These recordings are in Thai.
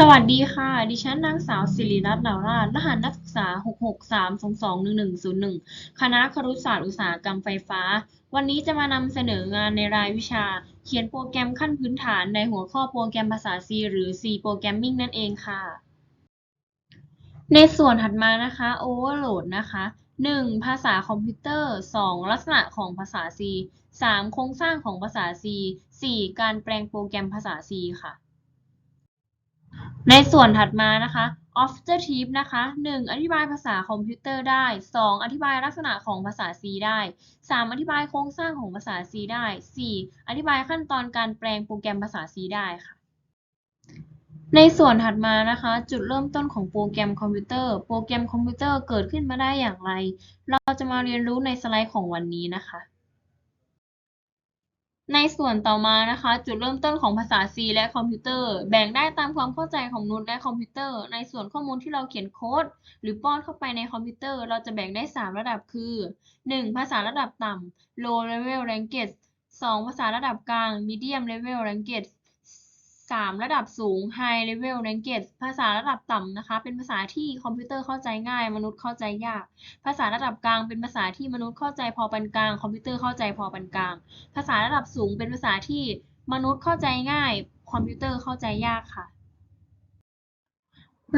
สวัสดีค่ะ ดิฉันนางสาวศิริรัตน์เหล่าราชรหัสนักศึกษา 663221101 คณะครุศาสตร์อุตสาหกรรมไฟฟ้า วันนี้จะมานำเสนองานในรายวิชา เขียนโปรแกรมขั้นพื้นฐานในหัวข้อโปรแกรมภาษา C หรือ C Programming นั่นเองค่ะ ในส่วนถัดมานะคะ Overload นะคะ 1. ภาษาคอมพิวเตอร์ 2. ลักษณะของภาษา C 3. โครงสร้างของภาษา C 4. การแปลงโปรแกรมภาษา C ค่ะ ในส่วนถัดมานะคะ Objective นะคะ 1. อธิบายภาษาคอมพิวเตอร์ได้ 2. อธิบายลักษณะของภาษา C ได้ 3. อธิบายโครงสร้างของภาษา C ได้ 4. อธิบายขั้นตอนการแปลงโปรแกรมภาษา C ได้ค่ะ ในส่วนถัดมานะคะ จุดเริ่มต้นของโปรแกรมคอมพิวเตอร์ โปรแกรมคอมพิวเตอร์เกิดขึ้นมาได้อย่างไร เราจะมาเรียนรู้ในสไลด์ของวันนี้นะคะ ในส่วนต่อมานะคะ จุดเริ่มต้นของภาษา C และคอมพิวเตอร์ แบ่งได้ตามความเข้าใจของมนุษย์และคอมพิวเตอร์ ในส่วนข้อมูลที่เราเขียนโค้ด หรือป้อนเข้าไปในคอมพิวเตอร์ เราจะแบ่งได้ 3 ระดับคือ 1. ภาษาระดับต่ำ low level language 2. ภาษาระดับกลาง medium level language 3. ระดับสูง high level language ภาษาระดับต่ำนะคะ เป็นภาษาที่คอมพิวเตอร์เข้าใจง่าย มนุษย์เข้าใจยาก ภาษาระดับกลาง เป็นภาษาที่มนุษย์เข้าใจพอปานกลาง คอมพิวเตอร์เข้าใจพอปานกลาง ภาษาระดับสูง เป็นภาษาที่มนุษย์เข้าใจง่าย คอมพิวเตอร์เข้าใจยากค่ะ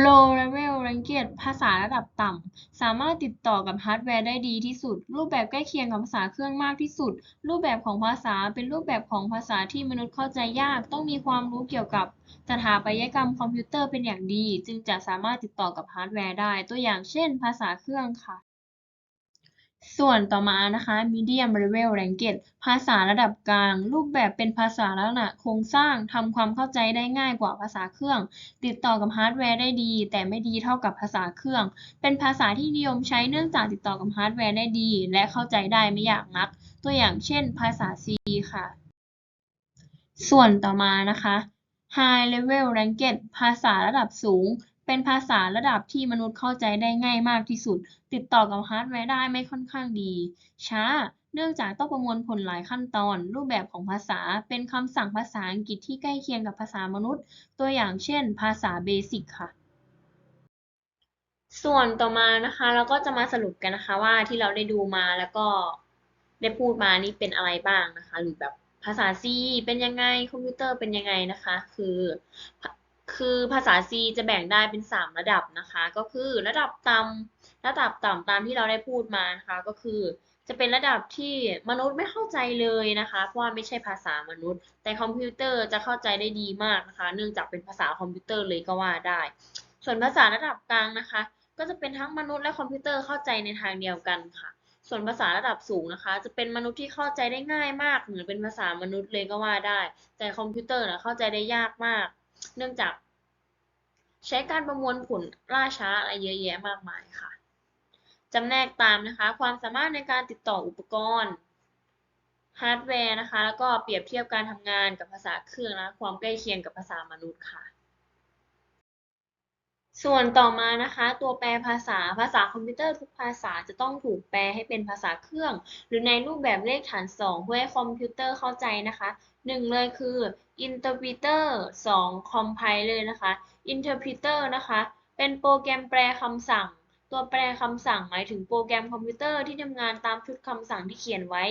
low level language ภาษาระดับต่ำ สามารถติดต่อกับฮาร์ดแวร์ได้ดีที่สุด รูปแบบใกล้เคียงกับภาษาเครื่องมากที่สุด รูปแบบของภาษาเป็นรูปแบบของภาษาที่มนุษย์เข้าใจยาก ต้องมีความรู้เกี่ยวกับสถาปัตยกรรมคอมพิวเตอร์เป็นอย่างดี จึงจะสามารถติดต่อกับฮาร์ดแวร์ได้ ตัวอย่างเช่น ภาษาเครื่องค่ะ ส่วนต่อมานะคะ medium level language ภาษาระดับกลาง รูปแบบเป็นภาษาลักษณะโครงสร้างทำความเข้าใจได้ง่ายกว่าภาษาเครื่อง ติดต่อกับฮาร์ดแวร์ได้ดี แต่ไม่ดีเท่ากับภาษาเครื่อง เป็นภาษาที่นิยมใช้เนื่องจากติดต่อกับฮาร์ดแวร์ได้ดี และเข้าใจได้ไม่ยากนัก ตัวอย่างเช่น ภาษา C ค่ะ ส่วนต่อมานะคะ High Level Language ภาษาระดับสูง เป็นภาษาระดับที่มนุษย์เข้าใจได้ง่ายมากที่สุด ติดต่อกับฮาร์ดแวร์ได้ไม่ค่อนข้างดี ช้า เนื่องจากต้องประมวลผลหลายขั้นตอน รูปแบบของภาษา เป็นคำสั่งภาษาอังกฤษที่ใกล้เคียงกับภาษามนุษย์ ตัวอย่างเช่น ภาษาเบสิกค่ะส่วนต่อมานะคะเราก็จะมาสรุปกันนะคะว่าที่เราได้ดูมาแล้วก็ได้พูดมานี่เป็นอะไรบ้างนะคะ หรือแบบภาษา C เป็นยังไงคอมพิวเตอร์เป็นยังไงนะคะ คือ คือภาษา C จะแบ่งได้เป็น 3 ระดับนะคะ ก็คือระดับต่ำระดับต่ำตามที่เราได้พูดมานะคะ ก็คือจะเป็นระดับที่มนุษย์ไม่เข้าใจเลยนะคะ เพราะว่าไม่ใช่ภาษามนุษย์ แต่คอมพิวเตอร์จะเข้าใจได้ดีมากนะคะ เนื่องจากเป็นภาษาคอมพิวเตอร์เลยก็ว่าได้ ส่วนภาษาระดับกลางนะคะ ก็จะเป็นทั้งมนุษย์และคอมพิวเตอร์เข้าใจในทางเดียวกันค่ะ ส่วนภาษาระดับสูงนะคะ จะเป็นมนุษย์ที่เข้าใจได้ง่ายมากเหมือนเป็นภาษามนุษย์เลยก็ว่าได้ แต่คอมพิวเตอร์นะเข้าใจได้ยากมาก เนื่องจากใช้การประมวลผลล่าช้าอะไรเยอะแยะมากมายค่ะจำแนกตามนะคะ ความสามารถในการติดต่ออุปกรณ์ฮาร์ดแวร์นะคะ แล้วก็เปรียบเทียบการทำงานกับภาษาเครื่องและความใกล้เคียงกับภาษามนุษย์ค่ะ ส่วนต่อมานะคะ ตัวแปลภาษาภาษาคอมพิวเตอร์ทุกภาษาจะต้องถูกแปลให้เป็นภาษาเครื่อง หรือในรูปแบบเลขฐาน 2 เพื่อให้คอมพิวเตอร์เข้าใจนะคะหนึ่งเลยคือ interpreter 2 compiler นะคะ interpreter นะคะ เป็นโปรแกรมแปลคำสั่ง ตัวแปลคำสั่งหมายถึงโปรแกรมคอมพิวเตอร์ที่ทำงานตามชุดคำสั่งที่เขียนไว้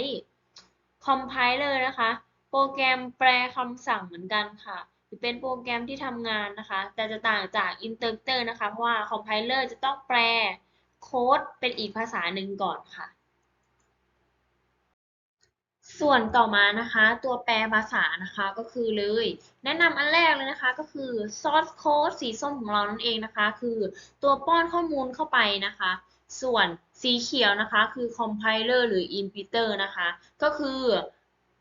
compiler นะคะ โปรแกรมแปลคำสั่งเหมือนกันค่ะ หรือเป็นโปรแกรมที่ทำงานนะคะ แต่จะต่างจาก interpreter นะคะ เพราะว่า compiler จะต้องแปลโค้ดเป็นอีกภาษาหนึ่งก่อนค่ะ ส่วนต่อมานะคะ ตัวแปลภาษานะคะก็คือเลย แนะนำอันแรกเลยนะคะก็คือ source code สีส้มของเรานั่นเองนะคะ คือตัวป้อนข้อมูลเข้าไปนะคะ ส่วนสีเขียวนะคะ คือ compiler หรือ interpreter นะคะ ก็คือ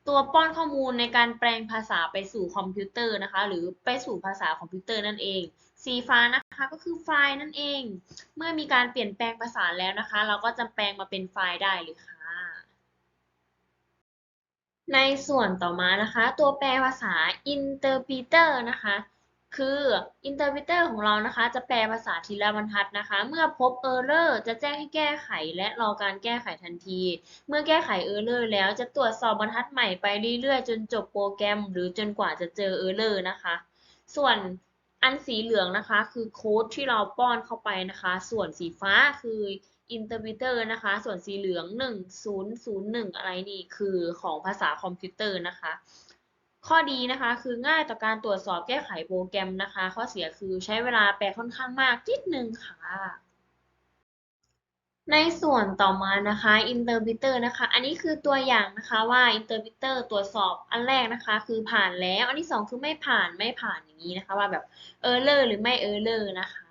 ตัวป้อนข้อมูลในการแปลงภาษาไปสู่คอมพิวเตอร์นะคะ หรือไปสู่ภาษาคอมพิวเตอร์นั่นเอง สีฟ้านะคะก็คือไฟล์นั่นเอง เมื่อมีการเปลี่ยนแปลงภาษาแล้วนะคะ เราก็จะแปลงมาเป็นไฟล์ได้เลยค่ะในส่วนต่อมานะคะ ตัวแปลภาษา interpreter นะคะ คือ interpreter ของเรานะคะ จะแปลภาษาทีละบรรทัดนะคะ เมื่อพบ error จะแจ้งให้แก้ไขและรอการแก้ไขทันที เมื่อแก้ไข error แล้วจะตรวจสอบบรรทัดใหม่ไปเรื่อยๆ จนจบโปรแกรม หรือจนกว่าจะเจอ error นะคะ ส่วนอันสีเหลืองนะคะ คือโค้ดที่เราป้อนเข้าไปนะคะ ส่วนสีฟ้าคือ interpreter นะคะ ส่วนสีเหลือง 1001 อะไรนี่คือของภาษาคอมพิวเตอร์นะคะ ข้อดีนะคะ คือง่ายต่อการตรวจสอบแก้ไขโปรแกรมนะคะ ข้อเสียคือใช้เวลาแปลค่อนข้างมากนิดนึงค่ะในส่วนต่อมานะคะ interpreter นะคะ อันนี้คือตัวอย่างนะคะว่า interpreter ตรวจสอบอันแรกนะคะ คือผ่านแล้ว อันที่สองคือไม่ผ่านไม่ผ่านอย่างนี้นะคะ ว่าแบบ error หรือไม่ error นะคะ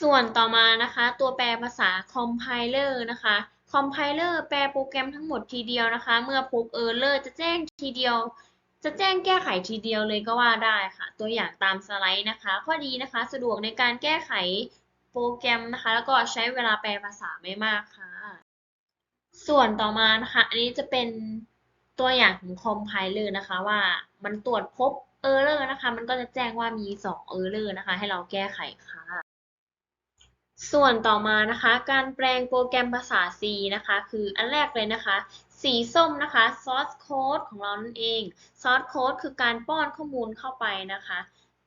ส่วนต่อมานะคะ ตัวแปลภาษา compiler นะคะ compiler แปลโปรแกรมทั้งหมดทีเดียวนะคะ เมื่อพบ error จะแจ้งทีเดียว จะแจ้งแก้ไขทีเดียวเลยก็ว่าได้ค่ะ ตัวอย่างตามสไลด์นะคะ ข้อดีนะคะสะดวกในการแก้ไขโปรแกรมนะคะ แล้วก็ใช้เวลาแปลภาษาไม่มากค่ะ ส่วนต่อมานะคะ อันนี้จะเป็นตัวอย่างของ compiler นะคะว่ามันตรวจพบ error นะคะ มันก็จะแจ้งว่ามี2 error นะคะ ให้เราแก้ไขค่ะ ส่วนต่อมานะคะ การแปลงโปรแกรมภาษา C นะคะ คืออันแรกเลยนะคะ สีส้มนะคะ source code ของเรานั่นเอง source code คือการป้อนข้อมูลเข้าไปนะคะ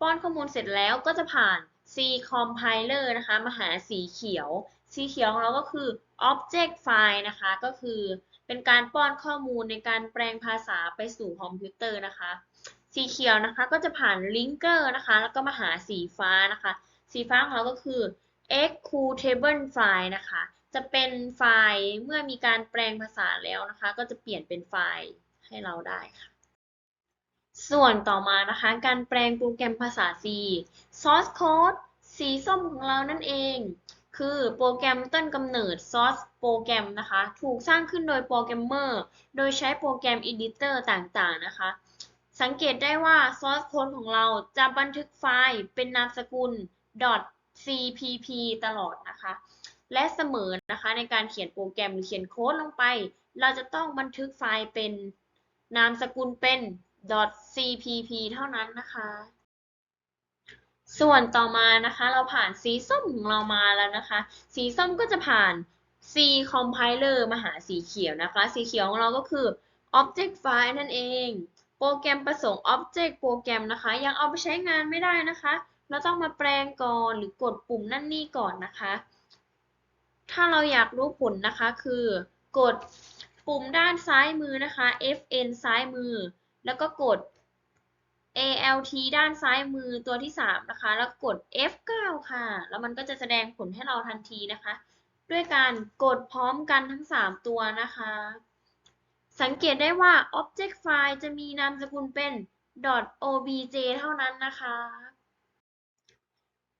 ป้อนข้อมูลเสร็จแล้วก็จะผ่าน C compiler นะคะ มาหาสีเขียว สีเขียวของเราก็คือ object file นะคะ ก็คือเป็นการป้อนข้อมูลในการแปลงภาษาไปสู่คอมพิวเตอร์นะคะ สีเขียวนะคะก็จะผ่าน linker นะคะ แล้วก็มาหาสีฟ้านะคะ สีฟ้าของเราก็คือ executable file นะคะ จะเป็นไฟล์เมื่อมีการแปลงภาษาแล้วนะคะ ก็จะเปลี่ยนเป็นไฟล์ให้เราได้ค่ะ ส่วนต่อมานะคะ การแปลงโปรแกรมภาษา C source code สีส้มของเรานั่นเอง คือโปรแกรมต้นกำเนิด source โปรแกรมนะคะ ถูกสร้างขึ้นโดยโปรแกรมเมอร์ โดยใช้โปรแกรม editor ต่างๆนะคะสังเกตได้ว่า source code ของเราจะบันทึกไฟล์เป็นนามสกุล .cpp ตลอดนะคะ และเสมอนะคะในการเขียนโปรแกรมหรือเขียนโค้ดลงไป เราจะต้องบันทึกไฟล์เป็นนามสกุลเป็น .cpp เท่านั้นนะคะ ส่วนต่อมานะคะเราผ่านสีส้มของเรามาแล้วนะคะ สีส้มก็จะผ่าน C compiler มาหาสีเขียวนะคะ สีเขียวของเราก็คือ object file นั่นเอง โปรแกรมประสงค์ object โปรแกรมนะคะ ยังเอาไปใช้งานไม่ได้นะคะ เราต้องมาแปลงก่อนหรือกดปุ่มนั่นนี่ก่อนนะคะ ถ้าเราอยากรู้ผลนะคะคือกดปุ่มด้านซ้ายมือนะคะ Fn ซ้ายมือ แล้วก็กด ALT ด้านซ้ายมือตัวที่ 3 นะคะ แล้วกด F9 ค่ะ แล้วมันก็จะแสดงผลให้เราทันทีนะคะ ด้วยการกดพร้อมกันทั้ง 3 ตัวนะคะ สังเกตได้ว่า Object File จะมีนามสกุลเป็น .obj เท่านั้นนะคะ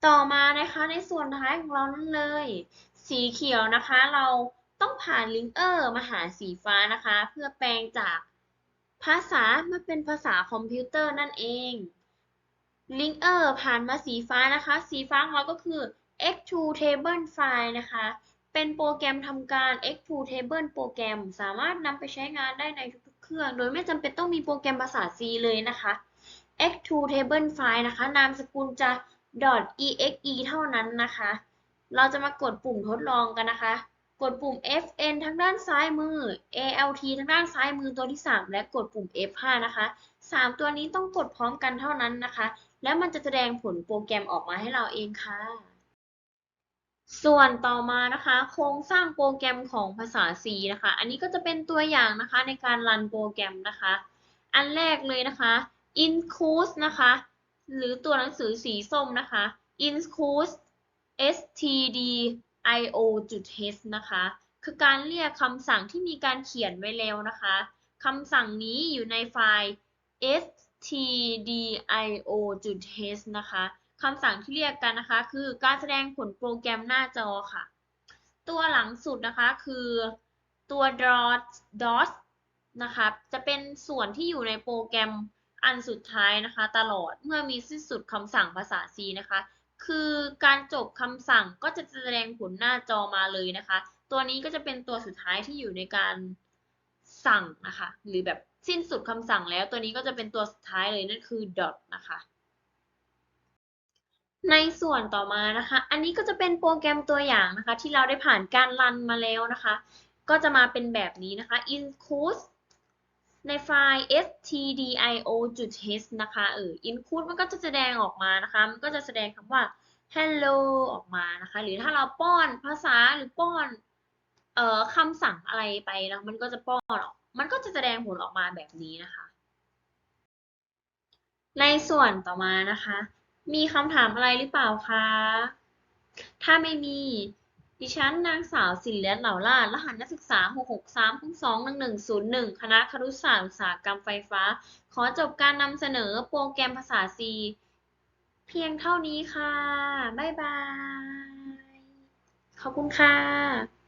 ต่อมานะคะในส่วนท้ายของเรานั่นเลย สีเขียวนะคะ เราต้องผ่านลิงเออร์มาหาสีฟ้านะคะ เพื่อแปลงจากภาษามาเป็นภาษาคอมพิวเตอร์นั่นเองลิงเออร์ผ่านมาสีฟ้านะคะ สีฟ้าของเราก็คือ executable file นะคะ เป็นโปรแกรมทำการ executable โปรแกรมสามารถนำไปใช้งานได้ในทุกๆเครื่อง โดยไม่จำเป็นต้องมีโปรแกรมภาษา C เลยนะคะ executable file นะคะ นามสกุลจะ .exe เท่านั้นนะคะ เราจะมากดปุ่มทดลองกันนะคะ กดปุ่ม Fn ทางด้านซ้ายมือ ALT ทางด้านซ้ายมือตัวที่ 3 และกดปุ่ม F5 นะคะ 3 ตัวนี้ต้องกดพร้อมกันเท่านั้นนะคะ แล้วมันจะแสดงผลโปรแกรมออกมาให้เราเองค่ะ ส่วนต่อมานะคะ โครงสร้างโปรแกรมของภาษา C นะคะ อันนี้ก็จะเป็นตัวอย่างนะคะในการรันโปรแกรมนะคะ อันแรกเลยนะคะ include นะคะ หรือตัวหนังสือสีส้มนะคะ include stdio.h นะคะ คือการเรียกคำสั่งที่มีการเขียนไว้แล้วนะคะ คำสั่งนี้อยู่ในไฟล์ stdio.h นะคะ คำสั่งที่เรียกกันนะคะ คือการแสดงผลโปรแกรมหน้าจอค่ะ ตัวหลังสุดนะคะคือตัว dot dot นะคะ จะเป็นส่วนที่อยู่ในโปรแกรม อันสุดท้ายนะคะ ตลอดเมื่อมีสิ้นสุดคำสั่งภาษา C นะคะ คือการจบคำสั่งก็จะแสดงผลหน้าจอมาเลยนะคะ ตัวนี้ก็จะเป็นตัวสุดท้ายที่อยู่ในการสั่งนะคะ หรือแบบสิ้นสุดคำสั่งแล้วตัวนี้ก็จะเป็นตัวสุดท้ายเลยนั่นคือ dot นะคะ ในส่วนต่อมานะคะ อันนี้ก็จะเป็นโปรแกรมตัวอย่างนะคะ ที่เราได้ผ่านการรันมาแล้วนะคะ ก็จะมาเป็นแบบนี้นะคะ include ในไฟล์ stdio.h นะคะเออ include มันก็จะแสดงออกมานะคะ มันก็จะแสดงคำว่า hello ออกมานะคะ หรือถ้าเราป้อนภาษาหรือป้อนเอ่อคำสั่งอะไรไปแล้วมันก็จะป้อนออก มันก็จะแสดงผลออกมาแบบนี้นะคะ ในส่วนต่อมานะคะ มีคำถามอะไรหรือเปล่าคะ ถ้าไม่มี ดิฉันนางสาวสิริรัตน์เหล่าลาดรหัสนักศึกษา 663 21101 คณะครุศาสตร์อุตสาหกรรมไฟฟ้า ขอจบการนำเสนอโปรแกรมภาษา C เพียงเท่านี้ค่ะ บ๊ายบาย ขอบคุณค่ะ